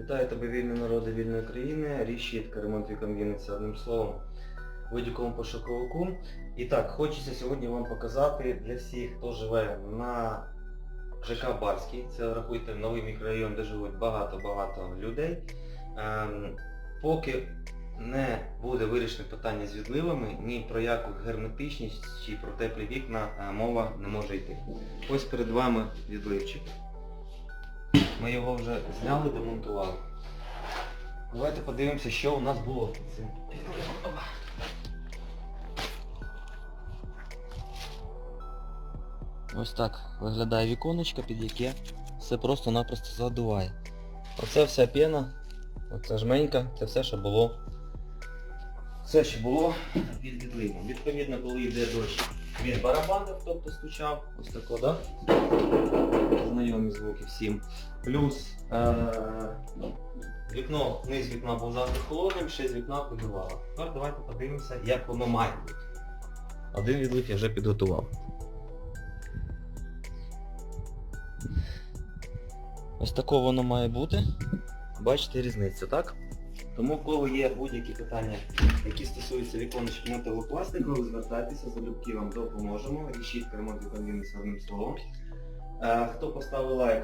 Вітаю тебе, вільні народи вільної країни. Рішітка, ремонт вікон Вінниці, одним словом, будь-якому пошуковику. І так, хочеться сьогодні вам показати для всіх, хто живе на ЖК Барський. Це рахуйте новий мікрорайон, де живуть багато-багато людей. Ем, поки не буде вирішено питання з відливами, ні про яку герметичність чи про теплі вікна е, мова не може йти. Ось перед вами відливчик. Ми його вже зняли, демонтували. Давайте подивимося, що у нас було під цим. Ось так виглядає віконечко, під яке все просто-напросто задуває. Оце вся пена, оце жменька, це все, що було. Все, що було від відливу. Відповідно, коли йде дощ, він барабанив, тобто стучав. Ось тако, да? Знайомі звуки всім. Плюс е, ну, вікно, низ вікна був завжди холодним, ще з вікна підливало. Тепер давайте подивимося, як воно має бути. Один відлив я вже підготував. Ось тако воно має бути. Бачите різницю, так? Тому в кого є будь-які питання, які стосуються віконечок металопластикових, звертайтеся, залюбки вам допоможемо. Рішіть ремонт вікон одним словом. Е, Хто поставив лайк,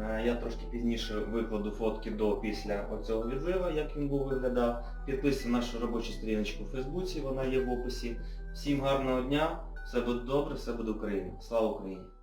е, я трошки пізніше викладу фотки до після оцього відлива, як він був виглядав. Підписуйте нашу робочу сторіночку в Фейсбуці, вона є в описі. Всім гарного дня, все буде добре, все буде Україна. Слава Україні!